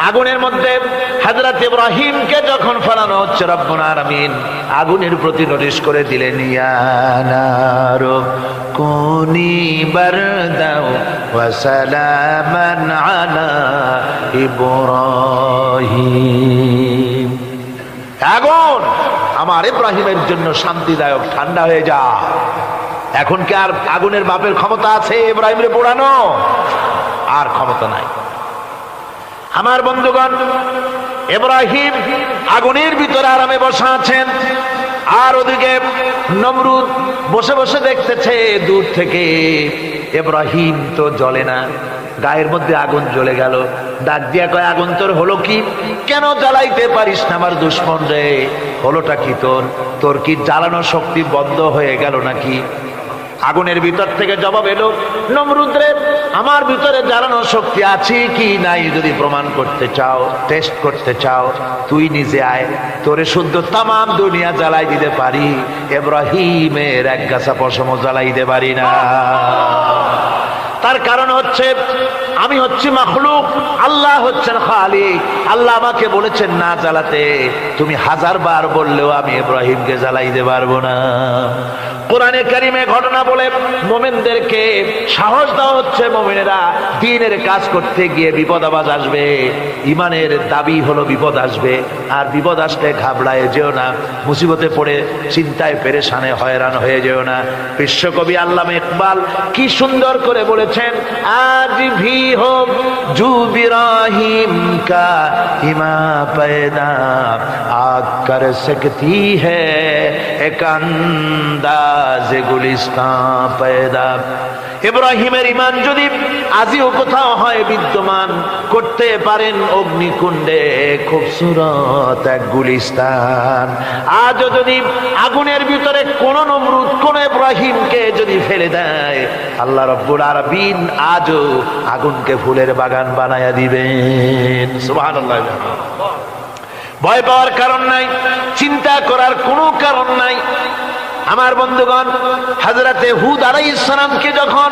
আগুনের মধ্যে হাজরত ইব্রাহিমকে যখন ফেলানো হচ্ছে রব্বুল আলামিন, আগুনের প্রতি নোটিশ করে দিলেন আগুন আমার ইব্রাহিমের জন্য শান্তিদায়ক ঠান্ডা হয়ে যা। এখন কি আর আগুনের বাপের ক্ষমতা আছে ইব্রাহিমের পোড়ানো? আর ক্ষমতা নাই। আমার বন্ধুগণ এব্রাহিম আগুনের ভিতরে আরামে বসা আছেন, আর ওদিকে নমরুদ বসে বসে দেখতেছে, দূর থেকে এব্রাহিম তো জ্বলে না, গায়ের মধ্যে আগুন জ্বলে গেল। ডাক দিয়া কয়, আগুন তোর হলো কি? কেন জ্বালাইতে পারিস না আমার দুশ্মন রে? হলোটা কি তোর? তোর কি জ্বালানো শক্তি বন্ধ হয়ে গেল নাকি? আগুনের ভিতর থেকে জবাব এলো, নমরুদ্রে, আমার ভিতরে জ্বালানো শক্তি আছে কি নাই যদি প্রমাণ করতে চাও টেস্ট করতে চাও? তুই নিজে আয়, তোরে শুদ্ধ তাম দুনিয়া জ্বালাই দিতে পারি, এব্রাহিমের এক গাছা পশম জ্বালাই দিতে পারি না। তার কারণ হচ্ছে আমি হচ্ছি মাখলুক, আল্লাহ হচ্ছেন খালিক। আল্লাহ আমাকে বলেছেন, না জ্বালাতে। তুমি হাজার বার বললেও আমি ইব্রাহিমকে জ্বালাইতে পারব না। কোরআনে কারিমে ঘটনা বলে, মোমেনদেরকে সাহস দেওয়া হচ্ছে, মোমেনেরা দিনের কাজ করতে গিয়ে বিপদ আবাজ আসবে। ইমানের দাবি হলো বিপদ আসবে, আর বিপদ আসলে ঘাবড়ায় যেও না। মুসিবতে পড়ে চিন্তায় পেরেশানে হয়রান হয়ে যেও না। বিশ্বকবি আল্লামা ইকবাল কি সুন্দর করে বলেছেন, আজ ভি ہو جو براہیم کا ہما پیدا آگ کر سکتی ہے ایک انداز گلستان پیدا ইব্রাহিমের ইমান যদি আজিও কোথাও হয় বিদ্যমান, করতে পারেন অগ্নিকুণ্ডে খুবসুরত এক গুলিস্তান। আজও যদি আগুনের ভিতরে কোন নমরুদ, কোন ইব্রাহিমকে যদি ফেলে দেয়, আল্লাহ রব্বুল আরবিন আজও আগুন আগুনকে ফুলের বাগান বানায়া দিবেন। ভয় পাওয়ার কারণ নাই, চিন্তা করার কোনো কারণ নাই। আমার বন্ধুগণ হাজরাতে হুদ আলাই ইসলামকে যখন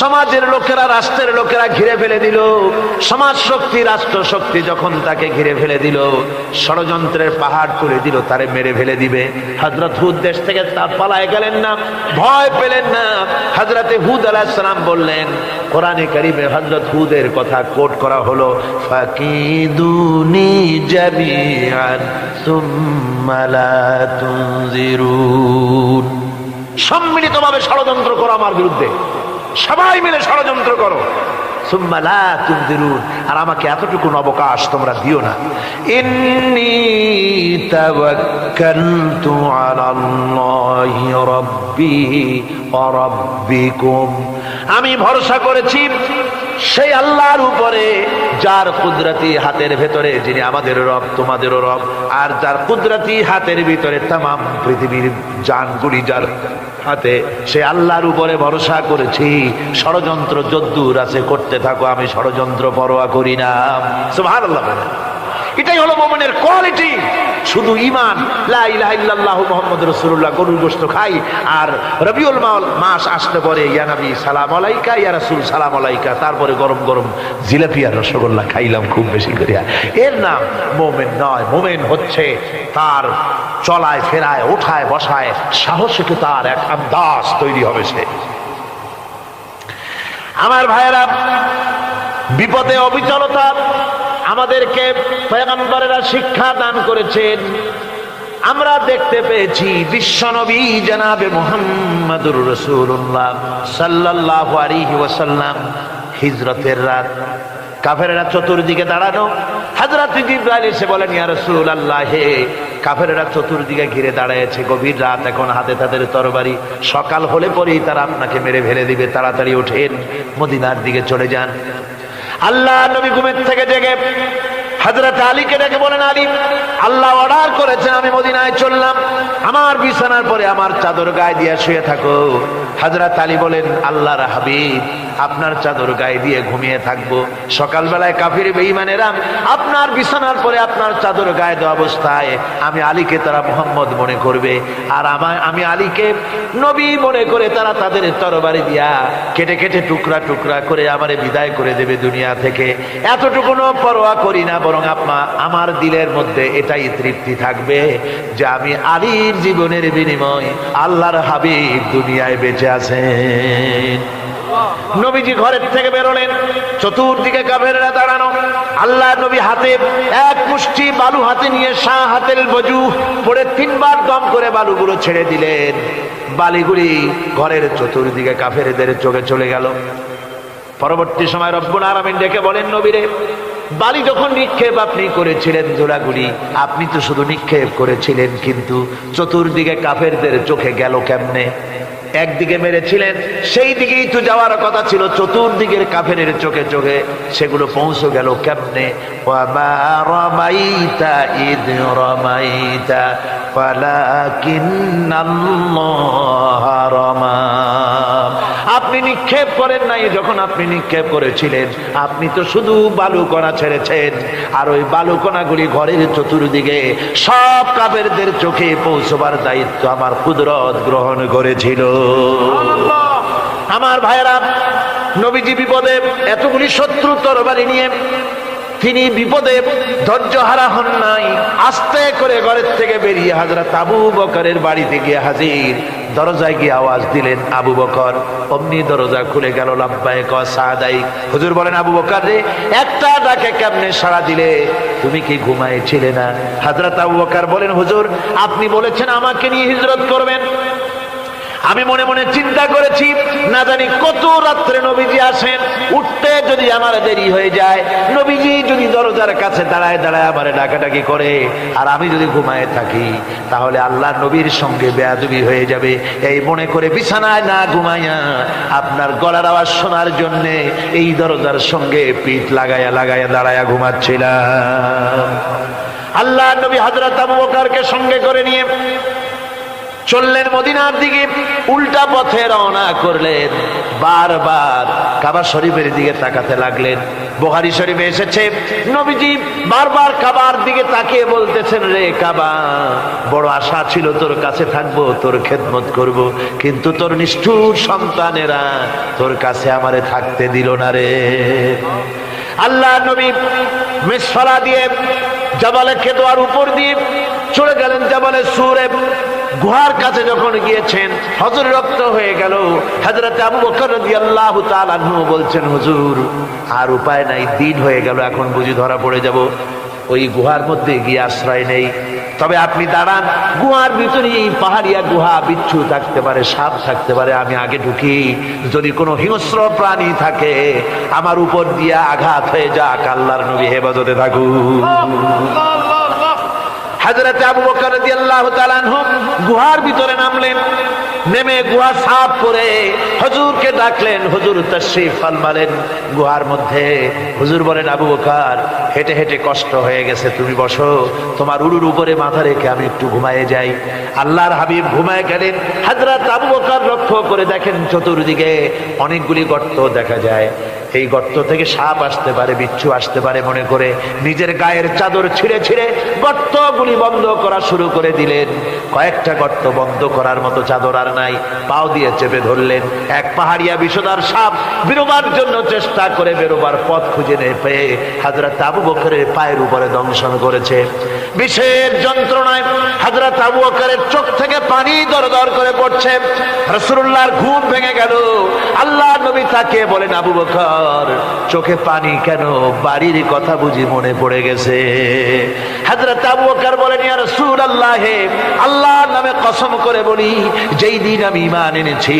সমাজের লোকেরা, রাষ্ট্রের লোকেরা ঘিরে ফেলে দিল সমাজ শক্তি রাষ্ট্র শক্তি যখন তাকে ঘিরে ফেলে দিল, ষড়যন্ত্রের পাহাড় তুলে দিল, তারে মেরে ফেলে দিবে। হজরত হুদ দেশ থেকে তার পালায় গেলেন না, ভয় পেলেন না। হাজরাতে হুদ আলাহ ইসলাম বললেন কোরআনে কারিমে হজরত হুদের কথা কোট করা হলো, ফাকিদুনি জামিআন সম্মিলিতভাবে ষড়যন্ত্র করো আমার বিরুদ্ধে। সবাই মিলে ষড়যন্ত্র করো। সুম্মা লা তুনজিরুন। আর আমাকে এতটুকু অবকাশ তোমরা দিও না। ইন্নী তাওয়াক্কালতু আলাল্লাহি রাব্বি ওয়া রাব্বিকুম। আমি ভরসা করেছি, সেই আল্লাহর উপরে, যার কুদরতি হাতের ভেতরে, যিনি আমাদের রব, তোমাদেরও রব, আর যার কুদরতি হাতের ভিতরে তাম পৃথিবীর জানগুলি, যার হাতে, সে আল্লাহর উপরে ভরসা করেছি ষড়যন্ত্র যদ্দুর আছে, করতে থাকো, আমি ষড়যন্ত্র পরোয়া করি না সুভার বলেন। এটাই হলো মোমেনের কোয়ালিটি। শুধু ইমান ইলাহা ইল্লাল্লাহ গরুর গোশত খাই। আর রবিউল মাল মাস আসলে পরে, ইয়া নবী, সালাম আলাইকা, ইয়া রাসূল, সালাম আলাইকা। তারপরে গরম গরম জিলাপি আর রসগোল্লা খাইলাম খুব বেশি করিয়া। এর নাম মোমেন নয়। মোমেন হচ্ছে তার চলায়, ফেরায়, ওঠায়, বসায়। সাহসকে তার এক আন্দাজ তৈরি হবে সে। আমার ভাইয়েরা, বিপদে অবিচলতা আমাদেরকে পয়গম্বরেরা শিক্ষা দান করেছেন। আমরা দেখতে পেয়েছি বিশ্বনবী জানাবে মুহাম্মাদুর রাসূলুল্লাহ সাল্লাল্লাহু আলাইহি ওয়াসাল্লাম হিজরতের রাত। কাফেরেরা চতুর্দিকে দাঁড়ানো। হাজরাত জিব্রাইল এসে বলেন, ইয়া রাসূলুল্লাহ, হে কাফেরেরা চতুর্দিকে ঘিরে দাঁড়ায়ছে। গভীর রাত এখন হাতে তাদের তরবারি। সকাল হলে পরেই তারা আপনাকে মেরে ফেলে দিবে। তাড়াতাড়ি ওঠেন, মদিনার দিকে চলে যান। আল্লাহ নবী ঘুমের থেকে জেগে হজরত আলীকে ডেকে বলেন, আলী, আল্লাহ অর্ডার করেছেন, আমি মদিনায় চললাম। আমার বিছানার পরে আমার চাদর গায়ে দিয়ে শুয়ে থাকো। হজরত আলী বলেন, আল্লাহর হাবিব, আপনার চাদর গায়ে দিয়ে ঘুমিয়ে থাকব। সকালবেলায় কাফির বেঈমানেরা আপনার বিছানার পরে আপনার চাদর গায়ে দেওয়া অবস্থায় আমি আলীকে তারা মোহাম্মদ মনে করবে। আর আমার আমি আলীকে নবী মনে করে তারা তাদের তরবারি দিয়া কেটে কেটে টুকরা টুকরা করে আমারে বিদায় করে দেবে দুনিয়া থেকে। এতটুকুনো পরোয়া করি না, বরং আপনা, আমার দিলের মধ্যে এটাই তৃপ্তি থাকবে যে আমি আলীর জীবনের বিনিময় আল্লাহর হাবিব দুনিয়ায় বেঁচে আছেন। নবীজি ঘরের থেকে বেরোলেন, চতুর্দিকে কাফেররা দাঁড়ানো। আল্লাহ নবী হাতে এক মুষ্টি বালু হাতে নিয়ে শাহ হাতের বজু পড়ে তিনবার দম করে বালুগুলো ছেড়ে দিলেন। বালিগুলি ঘরের চতুর্দিকে কাফেরদের চোখে চলে গেল। পরবর্তী সময় রব্বুল আরামিন ডেকে বলেন, নবীরে বালি যখন নিক্ষেপ আপনি করেছিলেন জোড়াগুড়ি, আপনি তো শুধু নিক্ষেপ করেছিলেন, কিন্তু চতুর্দিকে কাফেরদের চোখে গেল কেমনে? একদিকে মেরেছিলেন সেই দিকেই তো যাওয়ার কথা ছিল, চতুর্দিকের কাফেরের চোখে চোখে সেগুলো পৌঁছে গেল কেমনে? রমাইতা রমাইতা আপনি নিক্ষেপ করেন নাই যখন আপনি নিক্ষেপ করেছিলেন। আপনি তো শুধু বালুকণা ছেড়েছেন। আর ওই বালুকণাগুলি ঘরের চতুর্দিকে সব কাবেরদের চোখে পৌঁছবার দায়িত্ব আমার কুদরত গ্রহণ করেছিল। আমার ভাইয়েরা নবীজি বিপদে এতগুলি শত্রু তরবারি নিয়ে তিনি বিপদে ধৈর্য হারা হন নাই। আস্তে করে ঘরের থেকে বেরিয়ে হাজরা আবু বকরের বাড়িতে গিয়ে হাজির। দরজায় গিয়ে আওয়াজ দিলেন, আবু বকর, অমনি দরজা খুলে গেল লাভবায় সাদাই। হুজুর বলেন, আবু বকর রে, একটা ডাকে কেমনে সাড়া দিলে? তুমি কি ঘুমাইছিলে না? হাজরত আবু বকর বলেন, হুজুর, আপনি বলেছেন আমাকে নিয়ে হিজরত করবেন। আমি মনে মনে চিন্তা করেছি, না জানি কত রাত্রে নবীজি আসেন, উঠতে যদি আমার দেরি হয়ে যায়, নবীজি যদি দরজার কাছে দাঁড়ায় দাঁড়ায় আমার ডাকাডাকি করে, আর আমি যদি ঘুমায় থাকি, তাহলে আল্লাহ নবীর সঙ্গে বেয়াদবি হয়ে যাবে। এই মনে করে বিছানায় না ঘুমাইয়া আপনার গলার আওয়াজ শোনার জন্য এই দরজার সঙ্গে পিঠ লাগায়া লাগায়া দাঁড়ায়া ঘুমাচ্ছিলাম। আল্লাহ নবী হজরত আবু বকরকে সঙ্গে করে নিয়ে চললেন মদিনার দিকে, উল্টা পথে রওনা করলেন। বারবার কাবা শরীফের দিকে তাকাতে লাগলেন। বোহারি শরীফে এসেছে, নবীজি বারবার কাবার দিকে তাকিয়ে বলতেছেন, রে কাবা, বড় আশা ছিল তোর কাছে থাকব, তোর খেদমত করব, কিন্তু তোর নিষ্ঠুর সন্তানেরা তোর কাছে আমারে থাকতে দিল না রে। আল্লাহ নবী মিসফালা দিয়ে, জবালে খেদোয়ার উপর দিয়ে চলে গেলেন জবালে সুরে। গুহার কাছে যখন গিয়েছেন হজর রক্ত হয়ে গেল। হজরত আবু বকর রাদিয়াল্লাহু বলছেন, হুজুর, আর উপায় নাই, দিন হয়ে গেল, এখন বুঝি ধরা পড়ে যাব। ওই গুহার মধ্যে গিয়ে আশ্রয় নেই। তবে আপনি দাঁড়ান, গুহার ভিতরে এই পাহাড়িয়া গুহা বিচ্ছু থাকতে পারে, সাপ থাকতে পারে, আমি আগে ঢুকি। যদি কোনো হিংস্র প্রাণী থাকে, আমার উপর দিয়ে আঘাত হয়ে যাক, আল্লাহর নবী হেফাজতে থাকুক হাজরতে আবু বকর রাদিয়াল্লাহু গুহার ভিতরে নামলেন। নেমে গুহা সাফ করে হুজুরকে ডাকলেন, হুজুর তাশরীফ ফরমালেন গুহার মধ্যে। হুজুর বলেন, আবু বকর, হেঁটে হেঁটে কষ্ট হয়ে গেছে, তুমি বসো। তোমার উড়ুর উপরে মাথা রেখে আমি একটু ঘুমায়ে যাই। আল্লাহর হাবিব ঘুমায় গেলেন। হাজরত আবু বকর লক্ষ্য করে দেখেন চতুর্দিকে অনেকগুলি গর্ত দেখা যায়। এই গর্ত থেকে সাপ আসতে পারে, বিচ্ছু আসতে পারে মনে করে। নিজের গায়ের চাদর ছিঁড়ে ছিঁড়ে গর্তগুলি বন্ধ করা শুরু করে দিলেন। কয়েকটা গর্ত বন্ধ করার মতো চাদর আর নাই। পাও দিয়ে চেপে ধরলেন। এক পাহাড়িয়া বিষদার সাপ বেরোবার জন্য চেষ্টা করে বেরোবার পথ খুঁজে নেই পেয়ে হাজরা তাবু বকরের পায়ের উপরে দংশন করেছে। বিশেষ যন্ত্রণায় হাজরত আবু বকরের চোখ থেকে পানি দর দর করে পড়ছে। রসুল্লাহর ঘুম ভেঙে গেল। আল্লাহ নবী তাকে বলেন, আবু বকর, চোখে পানি কেন? বাড়ির কথা বুঝি মনে পড়ে গেছে। হাজরত আবু বকর বলেন, ইয়া রাসূলুল্লাহ আল্লাহর নামে কসম করে বলি, যেই দিন আমি ঈমান এনেছি,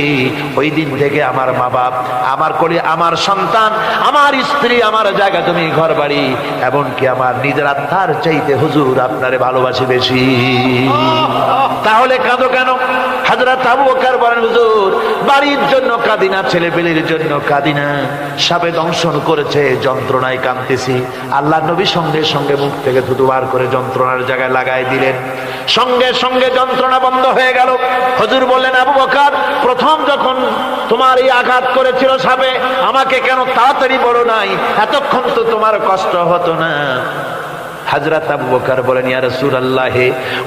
ওই দিন থেকে আমার মা বাপ আমার কোলে, আমার সন্তান, আমার স্ত্রী, আমার জায়গা, তুমি ঘর বাড়ি এমনকি আমার নিজের আত্মার চাইতে হুজুর আপনারে ভালোবাসি বেশি। তাহলে কাঁদো কেন? হাজরত আবু বকর বলেন, হুজুর, বাড়ির জন্য কাঁদি না ছেলে পেলের জন্য জন্য কাঁদি না। সাপে দংশন করেছে, যন্ত্রণায় কাঁদতেছি। আল্লাহ নবী সঙ্গে সঙ্গে মুখ থেকে থুতু বার করে যন্ত্রণার জায়গায় লাগাই দিলেন। সঙ্গে সঙ্গে যন্ত্রণা বন্ধ হয়ে গেল। হজুর বললেন, আবু বকার, প্রথম যখন তোমার এই আঘাত করেছিল সাপে, আমাকে কেন তাড়াতাড়ি বলো নাই? এতক্ষণ তো তোমার কষ্ট হতো না। হাজরাত আবু বকর বলেন, ইয়া রাসূলুল্লাহ,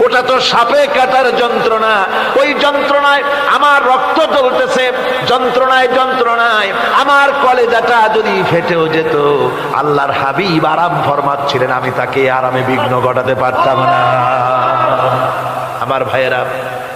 ওটা তো সাপে কাটার যন্ত্রণা। ওই যন্ত্রণায় আমার রক্ত জ্বলতেছে, যন্ত্রণায় যন্ত্রণায়। আমার কলেজাটা যদি ফেটেও যেত, আল্লাহর হাবিব আরাম ফরমাচ্ছিলেন, আমি তাকে আরামে বিঘ্ন ঘটাতে পারতাম না। আমার ভাইয়েরা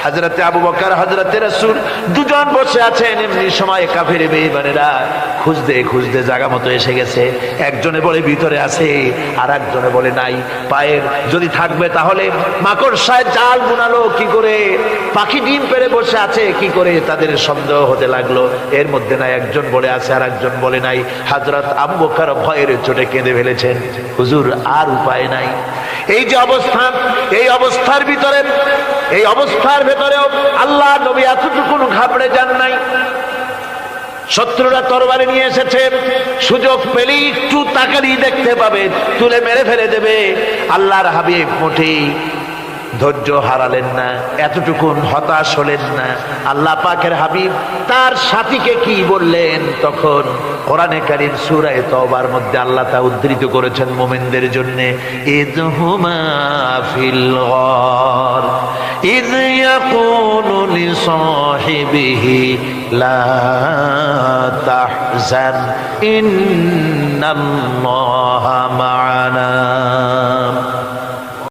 হাজরাতে আবু বকার হাজরাতে রাসূল দুজন বসে আছেন। এমনি সময় কাফের বেঈমানেরা খুঁজতে খুঁজতে জায়গা মতো এসে গেছে। একজনে বলে, ভিতরে আছে। আর একজনে বলে, নাই। পায়ের যদি থাকবে তাহলে মাকড়সায় জাল বুনালো, কি করে? পাখি ডিম পেড়ে বসে আছে, কি করে তাদের সন্দেহ হতে লাগল? এর মধ্যে না একজন বলে আছে আর একজন বলে নাই। হাজরত আবু বকার ভয়ের চোটে কেঁদে ফেলেছেন। হুজুর, আর উপায় নাই। এই যে অবস্থান এই অবস্থার ভিতরে, এই অবস্থার ভেতরেও আল্লাহ নবী এতটুকু ঘাবড়ে যান নাই। শত্রুরা তরবারি নিয়ে এসেছে, সুযোগ পেলেই একটু তাকালি দেখতে পাবে, তুলে মেরে ফেলে দেবে, আল্লাহর হাবিব মোটেই ধৈর্য হারালেন না এতটুকুন হতাশ হলেন না আল্লাহ পাকের হাবিব তার সাথীকে কি বললেন তখন কোরআনে কারিম সূরায়ে তওবার মধ্যে আল্লাহ তা উদ্ধৃত করেছেন মোমেনদের জন্য ইদহুমা ফিল গর إذ يقول لصاحبه لا تحزن إن الله معنا